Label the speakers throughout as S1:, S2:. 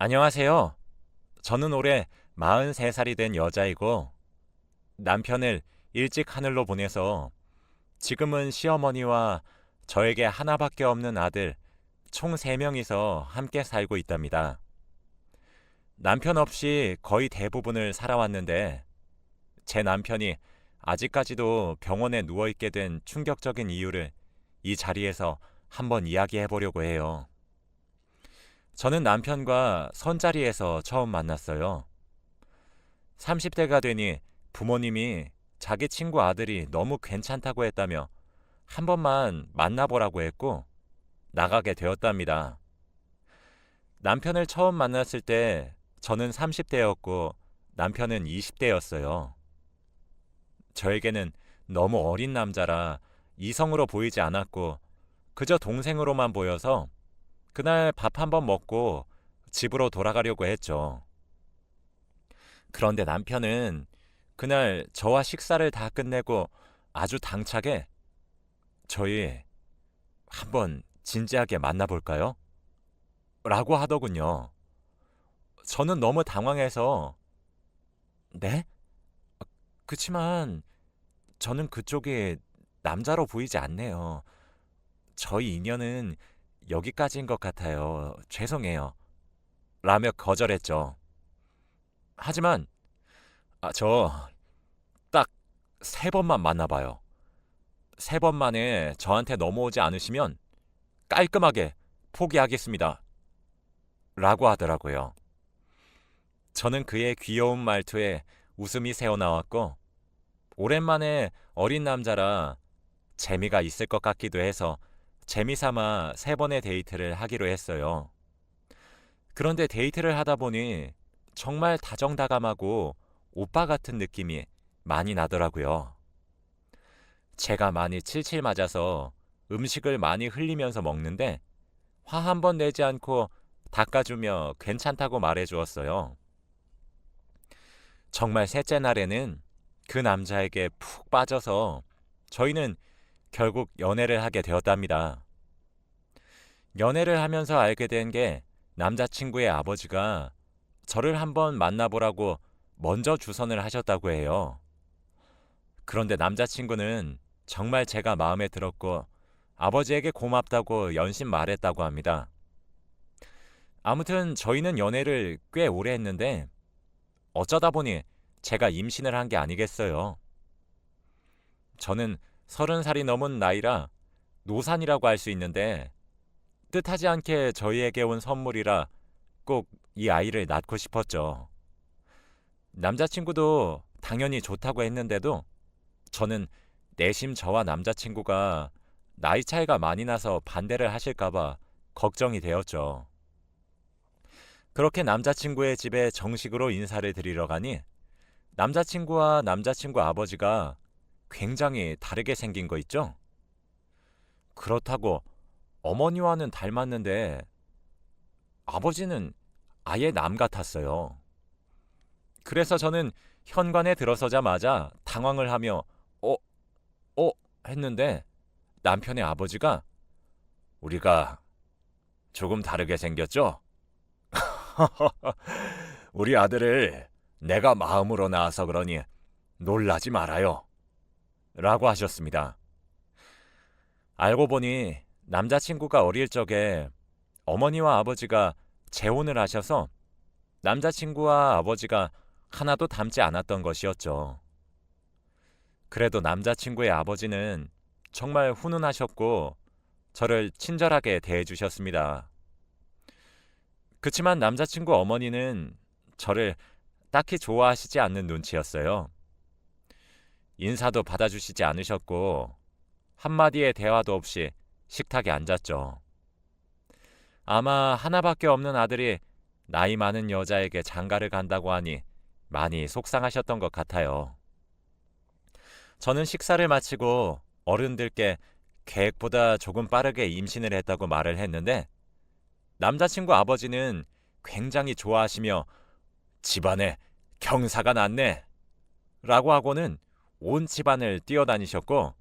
S1: 안녕하세요. 저는 올해 43살이 된 여자이고 남편을 일찍 하늘로 보내서 지금은 시어머니와 저에게 하나밖에 없는 아들 총 3명이서 함께 살고 있답니다. 남편 없이 거의 대부분을 살아왔는데 제 남편이 아직까지도 병원에 누워있게 된 충격적인 이유를 이 자리에서 한번 이야기해 보려고 해요. 저는 남편과 선자리에서 처음 만났어요. 30대가 되니 부모님이 자기 친구 아들이 너무 괜찮다고 했다며 한 번만 만나보라고 했고 나가게 되었답니다. 남편을 처음 만났을 때 저는 30대였고 남편은 20대였어요. 저에게는 너무 어린 남자라 이성으로 보이지 않았고 그저 동생으로만 보여서 그날 밥 한번 먹고 집으로 돌아가려고 했죠. 그런데 남편은 그날 저와 식사를 다 끝내고 아주 당차게 저희 한번 진지하게 만나볼까요? 라고 하더군요. 저는 너무 당황해서 네? 그치만 저는 그쪽이 남자로 보이지 않네요. 저희 인연은 여기까지인 것 같아요. 죄송해요. 라며 거절했죠. 하지만 아, 저 딱 세 번만 만나봐요. 세 번 만에 저한테 넘어오지 않으시면 깔끔하게 포기하겠습니다. 라고 하더라고요. 저는 그의 귀여운 말투에 웃음이 새어나왔고 오랜만에 어린 남자라 재미가 있을 것 같기도 해서 재미삼아 세 번의 데이트를 하기로 했어요. 그런데 데이트를 하다 보니 정말 다정다감하고 오빠 같은 느낌이 많이 나더라고요. 제가 많이 칠칠 맞아서 음식을 많이 흘리면서 먹는데 화 한 번 내지 않고 닦아주며 괜찮다고 말해주었어요. 정말 셋째 날에는 그 남자에게 푹 빠져서 저희는 결국 연애를 하게 되었답니다. 연애를 하면서 알게 된 게 남자친구의 아버지가 저를 한번 만나보라고 먼저 주선을 하셨다고 해요. 그런데 남자친구는 정말 제가 마음에 들었고 아버지에게 고맙다고 연신 말했다고 합니다. 아무튼 저희는 연애를 꽤 오래 했는데 어쩌다 보니 제가 임신을 한 게 아니겠어요. 저는 서른 살이 넘은 나이라 노산이라고 할 수 있는데 뜻하지 않게 저희에게 온 선물이라 꼭 이 아이를 낳고 싶었죠. 남자친구도 당연히 좋다고 했는데도 저는 내심 저와 남자친구가 나이 차이가 많이 나서 반대를 하실까봐 걱정이 되었죠. 그렇게 남자친구의 집에 정식으로 인사를 드리러 가니 남자친구와 남자친구 아버지가 굉장히 다르게 생긴 거 있죠? 그렇다고 어머니와는 닮았는데 아버지는 아예 남 같았어요. 그래서 저는 현관에 들어서자마자 당황을 하며 어, 어 했는데 남편의 아버지가 우리가 조금 다르게 생겼죠? 우리 아들을 내가 마음으로 낳아서 그러니 놀라지 말아요. 라고 하셨습니다. 알고 보니 남자친구가 어릴 적에 어머니와 아버지가 재혼을 하셔서 남자친구와 아버지가 하나도 닮지 않았던 것이었죠. 그래도 남자친구의 아버지는 정말 훈훈하셨고 저를 친절하게 대해주셨습니다. 그치만 남자친구 어머니는 저를 딱히 좋아하시지 않는 눈치였어요. 인사도 받아주시지 않으셨고 한마디의 대화도 없이 식탁에 앉았죠. 아마 하나밖에 없는 아들이 나이 많은 여자에게 장가를 간다고 하니 많이 속상하셨던 것 같아요. 저는 식사를 마치고 어른들께 계획보다 조금 빠르게 임신을 했다고 말을 했는데 남자친구 아버지는 굉장히 좋아하시며 집안에 경사가 났네 라고 하고는 온 집안을 뛰어다니셨고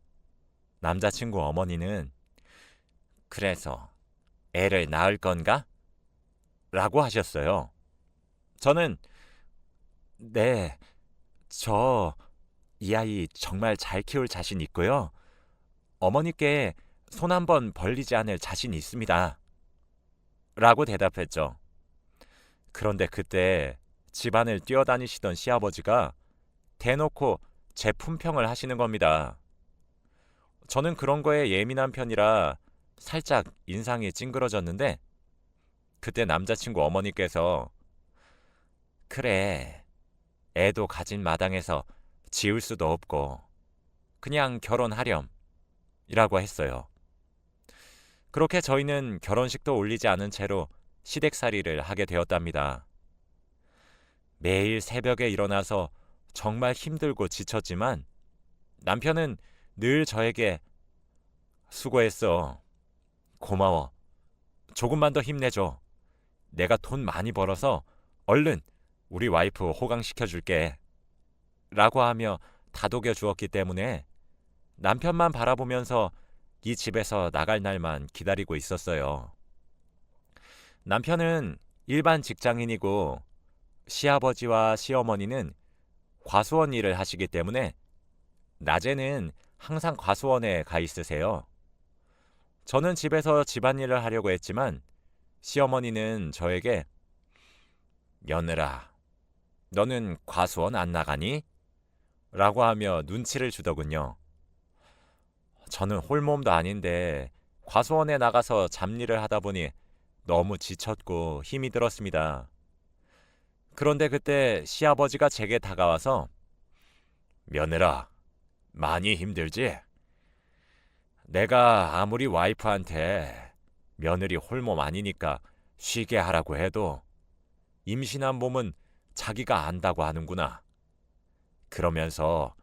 S1: 남자친구 어머니는 그래서 애를 낳을 건가? 라고 하셨어요. 저는 네, 저 이 아이 정말 잘 키울 자신 있고요. 어머니께 손 한 번 벌리지 않을 자신 있습니다. 라고 대답했죠. 그런데 그때 집안을 뛰어다니시던 시아버지가 대놓고 제 품평을 하시는 겁니다. 저는 그런 거에 예민한 편이라 살짝 인상이 찡그러졌는데 그때 남자친구 어머니께서 그래 애도 가진 마당에서 지울 수도 없고 그냥 결혼하렴 이라고 했어요. 그렇게 저희는 결혼식도 올리지 않은 채로 시댁살이를 하게 되었답니다. 매일 새벽에 일어나서 정말 힘들고 지쳤지만 남편은 늘 저에게 수고했어. 고마워. 조금만 더 힘내줘. 내가 돈 많이 벌어서 얼른 우리 와이프 호강시켜 줄게. 라고 하며 다독여 주었기 때문에 남편만 바라보면서 이 집에서 나갈 날만 기다리고 있었어요. 남편은 일반 직장인이고 시아버지와 시어머니는 과수원 일을 하시기 때문에 낮에는 항상 과수원에 가 있으세요. 저는 집에서 집안일을 하려고 했지만 시어머니는 저에게 며느라, 너는 과수원 안 나가니? 라고 하며 눈치를 주더군요. 저는 홀몸도 아닌데 과수원에 나가서 잡일을 하다 보니 너무 지쳤고 힘이 들었습니다. 그런데 그때 시아버지가 제게 다가와서 며느라, 많이 힘들지? 내가 아무리 와이프한테 며느리 홀몸 아니니까 쉬게 하라고 해도 임신한 몸은 자기가 안다고 하는구나. 그러면서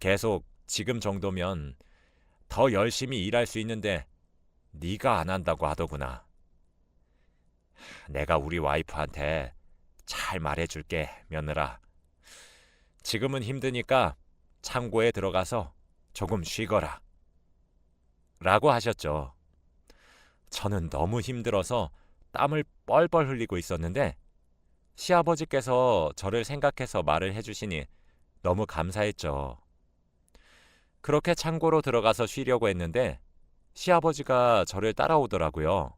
S1: 계속 지금 정도면 더 열심히 일할 수 있는데 네가 안 한다고 하더구나. 내가 우리 와이프한테 잘 말해줄게, 며느라. 지금은 힘드니까 창고에 들어가서 조금 쉬거라. 라고 하셨죠. 저는 너무 힘들어서 땀을 뻘뻘 흘리고 있었는데 시아버지께서 저를 생각해서 말을 해주시니 너무 감사했죠. 그렇게 창고로 들어가서 쉬려고 했는데 시아버지가 저를 따라오더라고요.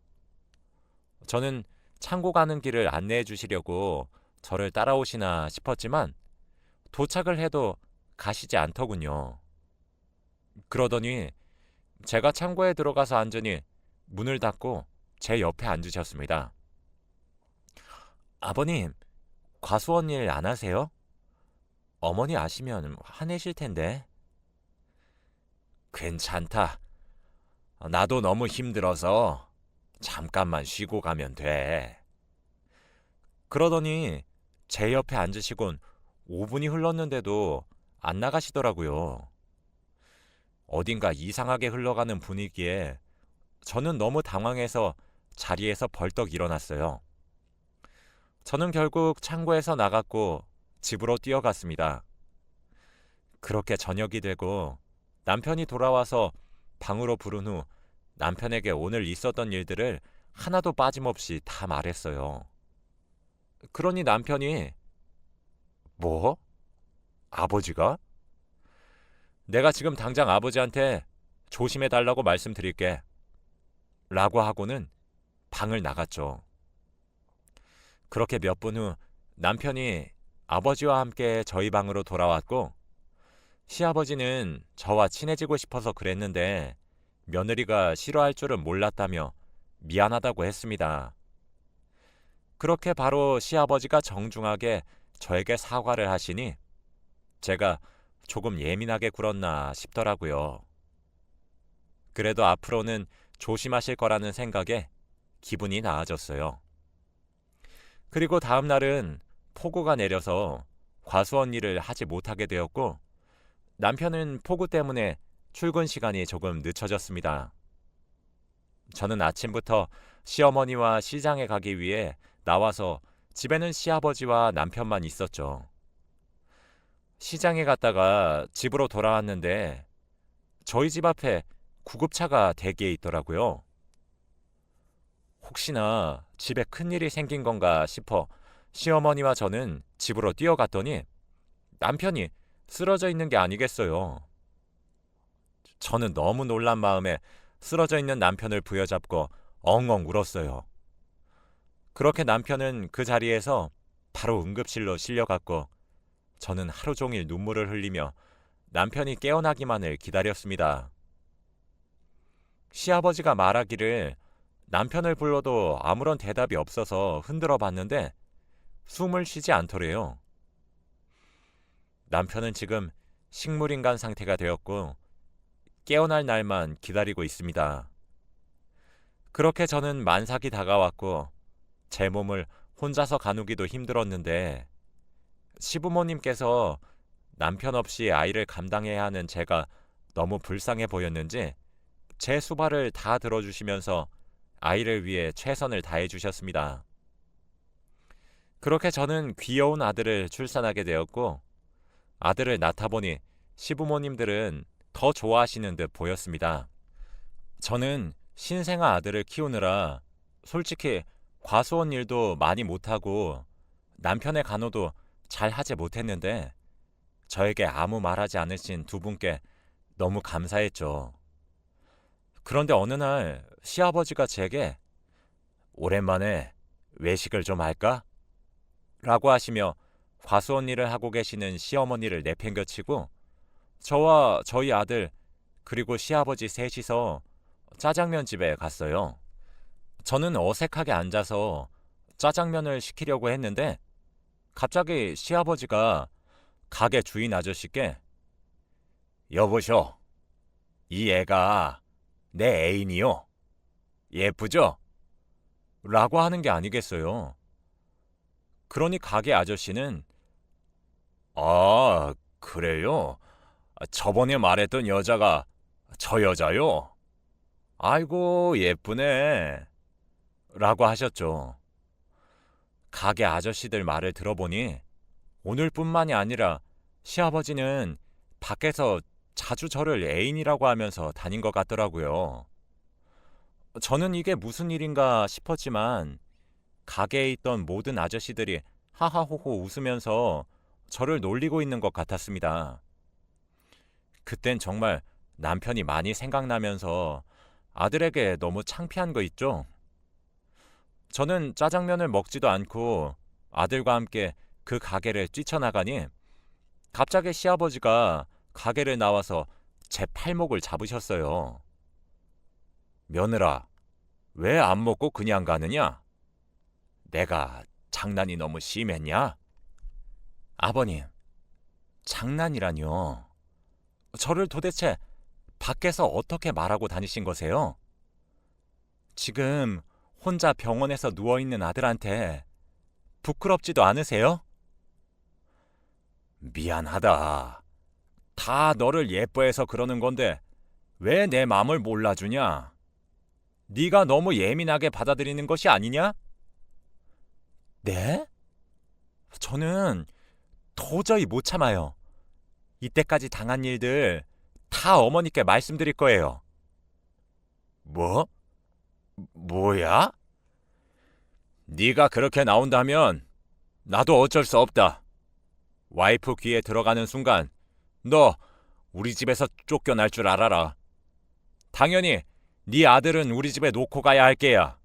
S1: 저는 창고 가는 길을 안내해 주시려고 저를 따라오시나 싶었지만 도착을 해도 가시지 않더군요. 그러더니 제가 창고에 들어가서 앉으니 문을 닫고 제 옆에 앉으셨습니다. 아버님, 과수원 일 안 하세요? 어머니 아시면 화내실 텐데. 괜찮다. 나도 너무 힘들어서 잠깐만 쉬고 가면 돼. 그러더니 제 옆에 앉으시곤 5분이 흘렀는데도 안 나가시더라고요. 어딘가 이상하게 흘러가는 분위기에 저는 너무 당황해서 자리에서 벌떡 일어났어요. 저는 결국 창고에서 나갔고 집으로 뛰어갔습니다. 그렇게 저녁이 되고 남편이 돌아와서 방으로 부른 후 남편에게 오늘 있었던 일들을 하나도 빠짐없이 다 말했어요. 그러니 남편이 뭐? 아버지가? 내가 지금 당장 아버지한테 조심해 달라고 말씀드릴게. 라고 하고는 방을 나갔죠. 그렇게 몇 분 후 남편이 아버지와 함께 저희 방으로 돌아왔고 시아버지는 저와 친해지고 싶어서 그랬는데 며느리가 싫어할 줄은 몰랐다며 미안하다고 했습니다. 그렇게 바로 시아버지가 정중하게 저에게 사과를 하시니 제가 조금 예민하게 굴었나 싶더라고요. 그래도 앞으로는 조심하실 거라는 생각에 기분이 나아졌어요. 그리고 다음 날은 폭우가 내려서 과수원 일을 하지 못하게 되었고 남편은 폭우 때문에 출근 시간이 조금 늦춰졌습니다. 저는 아침부터 시어머니와 시장에 가기 위해 나와서 집에는 시아버지와 남편만 있었죠. 시장에 갔다가 집으로 돌아왔는데 저희 집 앞에 구급차가 대기해 있더라고요. 혹시나 집에 큰일이 생긴 건가 싶어 시어머니와 저는 집으로 뛰어갔더니 남편이 쓰러져 있는 게 아니겠어요. 저는 너무 놀란 마음에 쓰러져 있는 남편을 부여잡고 엉엉 울었어요. 그렇게 남편은 그 자리에서 바로 응급실로 실려갔고 저는 하루 종일 눈물을 흘리며 남편이 깨어나기만을 기다렸습니다. 시아버지가 말하기를 남편을 불러도 아무런 대답이 없어서 흔들어 봤는데 숨을 쉬지 않더래요. 남편은 지금 식물인간 상태가 되었고 깨어날 날만 기다리고 있습니다. 그렇게 저는 만삭이 다가왔고 제 몸을 혼자서 가누기도 힘들었는데 시부모님께서 남편 없이 아이를 감당해야 하는 제가 너무 불쌍해 보였는지 제 수발을 다 들어주시면서 아이를 위해 최선을 다해 주셨습니다. 그렇게 저는 귀여운 아들을 출산하게 되었고 아들을 낳다 보니 시부모님들은 더 좋아하시는 듯 보였습니다. 저는 신생아 아들을 키우느라 솔직히 과수원 일도 많이 못하고 남편의 간호도 잘 하지 못했는데 저에게 아무 말하지 않으신 두 분께 너무 감사했죠. 그런데 어느 날 시아버지가 제게 오랜만에 외식을 좀 할까? 라고 하시며 과수원 일을 하고 계시는 시어머니를 내팽겨치고 저와 저희 아들 그리고 시아버지 셋이서 짜장면 집에 갔어요. 저는 어색하게 앉아서 짜장면을 시키려고 했는데 갑자기 시아버지가 가게 주인 아저씨께 여보셔, 이 애가 내 애인이요. 예쁘죠? 라고 하는 게 아니겠어요. 그러니 가게 아저씨는 아, 그래요? 저번에 말했던 여자가 저 여자요? 아이고, 예쁘네. 라고 하셨죠. 가게 아저씨들 말을 들어보니 오늘뿐만이 아니라 시아버지는 밖에서 자주 저를 애인이라고 하면서 다닌 것 같더라고요. 저는 이게 무슨 일인가 싶었지만 가게에 있던 모든 아저씨들이 하하호호 웃으면서 저를 놀리고 있는 것 같았습니다. 그땐 정말 남편이 많이 생각나면서 아들에게 너무 창피한 거 있죠? 저는 짜장면을 먹지도 않고 아들과 함께 그 가게를 뛰쳐나가니 갑자기 시아버지가 가게를 나와서 제 팔목을 잡으셨어요. 며느라, 왜 안 먹고 그냥 가느냐? 내가 장난이 너무 심했냐? 아버님, 장난이라뇨. 저를 도대체 밖에서 어떻게 말하고 다니신 거세요? 지금 혼자 병원에서 누워있는 아들한테 부끄럽지도 않으세요? 미안하다. 다 너를 예뻐해서 그러는 건데 왜 내 마음을 몰라주냐? 네가 너무 예민하게 받아들이는 것이 아니냐? 네? 저는 도저히 못 참아요. 이때까지 당한 일들 다 어머니께 말씀드릴 거예요. 뭐? 뭐야? 네가 그렇게 나온다면 나도 어쩔 수 없다. 와이프 귀에 들어가는 순간 너 우리 집에서 쫓겨날 줄 알아라. 당연히 네 아들은 우리 집에 놓고 가야 할 게야.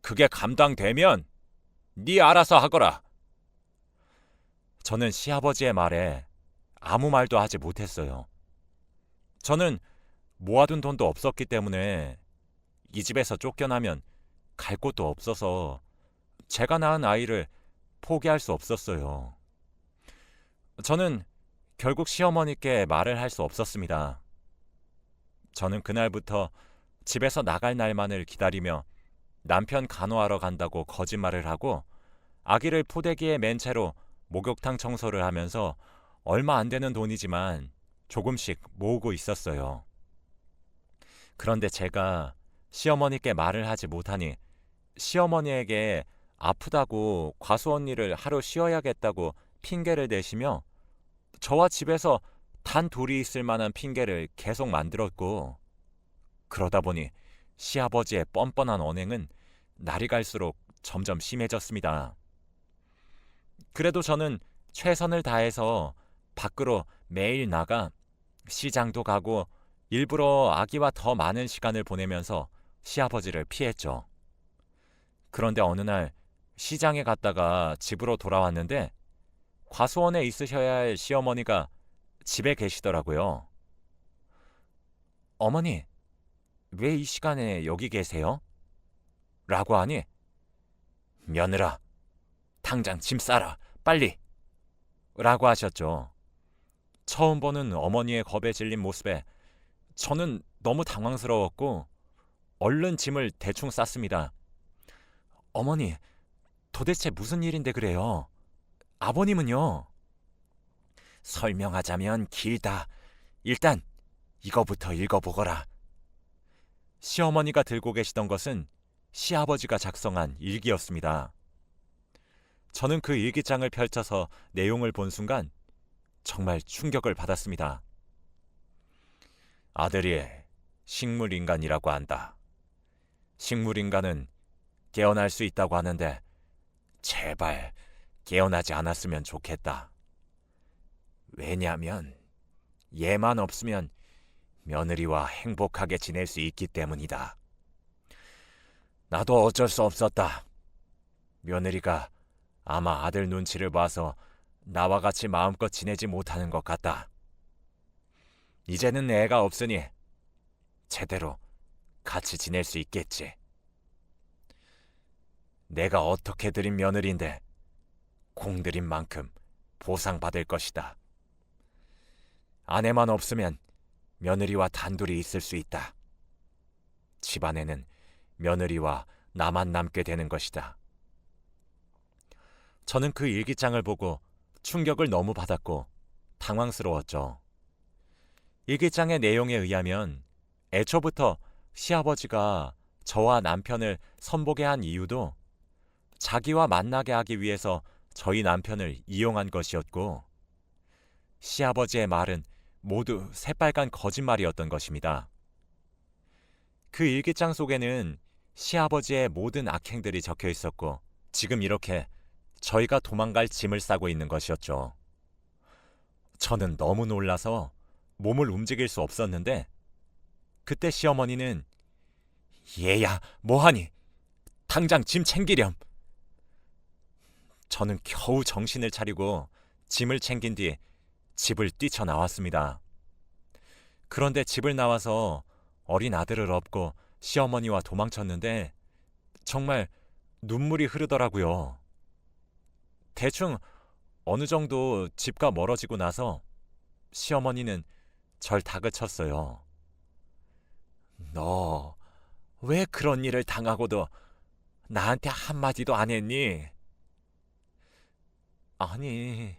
S1: 그게 감당되면 네 알아서 하거라. 저는 시아버지의 말에 아무 말도 하지 못했어요. 저는 모아둔 돈도 없었기 때문에 이 집에서 쫓겨나면 갈 곳도 없어서 제가 낳은 아이를 포기할 수 없었어요. 저는 결국 시어머니께 말을 할 수 없었습니다. 저는 그날부터 집에서 나갈 날만을 기다리며 남편 간호하러 간다고 거짓말을 하고 아기를 포대기에 맨 채로 목욕탕 청소를 하면서 얼마 안 되는 돈이지만 조금씩 모으고 있었어요. 그런데 제가 시어머니께 말을 하지 못하니 시어머니에게 아프다고 과수원 일을 하루 쉬어야겠다고 핑계를 대시며 저와 집에서 단 둘이 있을 만한 핑계를 계속 만들었고 그러다 보니 시아버지의 뻔뻔한 언행은 날이 갈수록 점점 심해졌습니다. 그래도 저는 최선을 다해서 밖으로 매일 나가 시장도 가고 일부러 아기와 더 많은 시간을 보내면서 시아버지를 피했죠. 그런데 어느 날 시장에 갔다가 집으로 돌아왔는데 과수원에 있으셔야 할 시어머니가 집에 계시더라고요. 어머니, 왜 이 시간에 여기 계세요? 라고 하니 며느라, 당장 짐 싸라, 빨리! 라고 하셨죠. 처음 보는 어머니의 겁에 질린 모습에 저는 너무 당황스러웠고 얼른 짐을 대충 쌌습니다. 어머니, 도대체 무슨 일인데 그래요? 아버님은요? 설명하자면 길다. 일단 이거부터 읽어보거라. 시어머니가 들고 계시던 것은 시아버지가 작성한 일기였습니다. 저는 그 일기장을 펼쳐서 내용을 본 순간 정말 충격을 받았습니다. 아들이 식물인간이라고 한다. 식물인간은 깨어날 수 있다고 하는데 제발 깨어나지 않았으면 좋겠다. 왜냐하면 얘만 없으면 며느리와 행복하게 지낼 수 있기 때문이다. 나도 어쩔 수 없었다. 며느리가 아마 아들 눈치를 봐서 나와 같이 마음껏 지내지 못하는 것 같다. 이제는 애가 없으니 제대로 같이 지낼 수 있겠지. 내가 어떻게 들인 며느리인데 공들인 만큼 보상받을 것이다. 아내만 없으면 며느리와 단둘이 있을 수 있다. 집안에는 며느리와 나만 남게 되는 것이다. 저는 그 일기장을 보고 충격을 너무 받았고 당황스러웠죠. 일기장의 내용에 의하면 애초부터 시아버지가 저와 남편을 선보게 한 이유도 자기와 만나게 하기 위해서 저희 남편을 이용한 것이었고 시아버지의 말은 모두 새빨간 거짓말이었던 것입니다. 그 일기장 속에는 시아버지의 모든 악행들이 적혀 있었고 지금 이렇게 저희가 도망갈 짐을 싸고 있는 것이었죠. 저는 너무 놀라서 몸을 움직일 수 없었는데 그때 시어머니는 얘야 뭐하니 당장 짐 챙기렴 저는 겨우 정신을 차리고 짐을 챙긴 뒤 집을 뛰쳐나왔습니다. 그런데 집을 나와서 어린 아들을 업고 시어머니와 도망쳤는데 정말 눈물이 흐르더라고요. 대충 어느 정도 집과 멀어지고 나서 시어머니는 절 다그쳤어요. 너 왜 그런 일을 당하고도 나한테 한마디도 안 했니? 아니,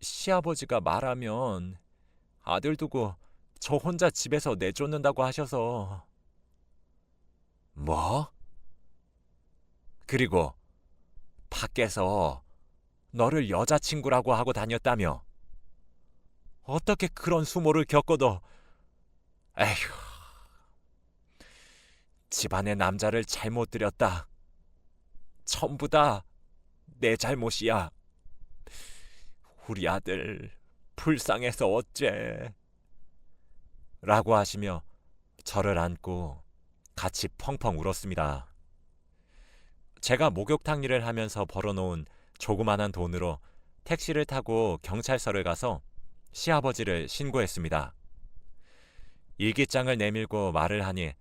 S1: 시아버지가 말하면 아들 두고 저 혼자 집에서 내쫓는다고 하셔서. 뭐? 그리고 밖에서 너를 여자친구라고 하고 다녔다며. 어떻게 그런 수모를 겪어도, 에휴. 집안의 남자를 잘못 들였다. 전부 다 내 잘못이야. 우리 아들 불쌍해서 어째. 라고 하시며 저를 안고 같이 펑펑 울었습니다. 제가 목욕탕 일을 하면서 벌어놓은 조그만한 돈으로 택시를 타고 경찰서를 가서 시아버지를 신고했습니다. 일기장을 내밀고 말을 하니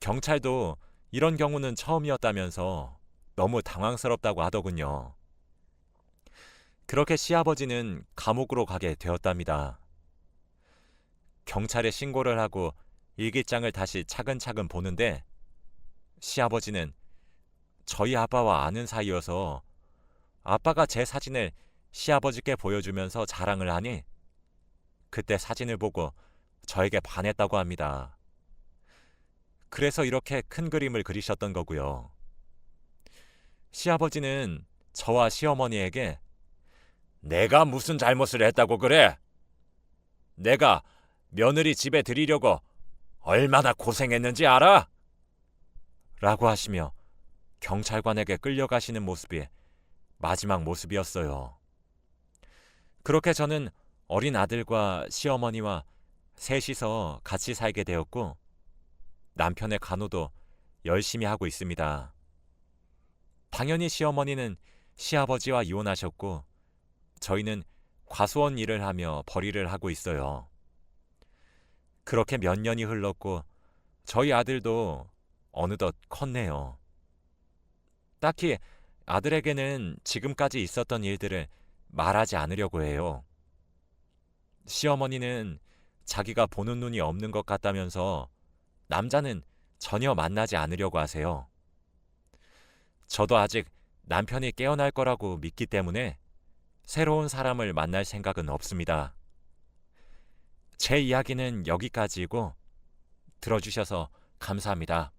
S1: 경찰도 이런 경우는 처음이었다면서 너무 당황스럽다고 하더군요. 그렇게 시아버지는 감옥으로 가게 되었답니다. 경찰에 신고를 하고 일기장을 다시 차근차근 보는데 시아버지는 저희 아빠와 아는 사이여서 아빠가 제 사진을 시아버지께 보여주면서 자랑을 하니 그때 사진을 보고 저에게 반했다고 합니다. 그래서 이렇게 큰 그림을 그리셨던 거고요. 시아버지는 저와 시어머니에게 내가 무슨 잘못을 했다고 그래? 내가 며느리 집에 들이려고 얼마나 고생했는지 알아? 라고 하시며 경찰관에게 끌려가시는 모습이 마지막 모습이었어요. 그렇게 저는 어린 아들과 시어머니와 셋이서 같이 살게 되었고 남편의 간호도 열심히 하고 있습니다. 당연히 시어머니는 시아버지와 이혼하셨고 저희는 과수원 일을 하며 벌이를 하고 있어요. 그렇게 몇 년이 흘렀고 저희 아들도 어느덧 컸네요. 딱히 아들에게는 지금까지 있었던 일들을 말하지 않으려고 해요. 시어머니는 자기가 보는 눈이 없는 것 같다면서 남자는 전혀 만나지 않으려고 하세요. 저도 아직 남편이 깨어날 거라고 믿기 때문에 새로운 사람을 만날 생각은 없습니다. 제 이야기는 여기까지이고 들어주셔서 감사합니다.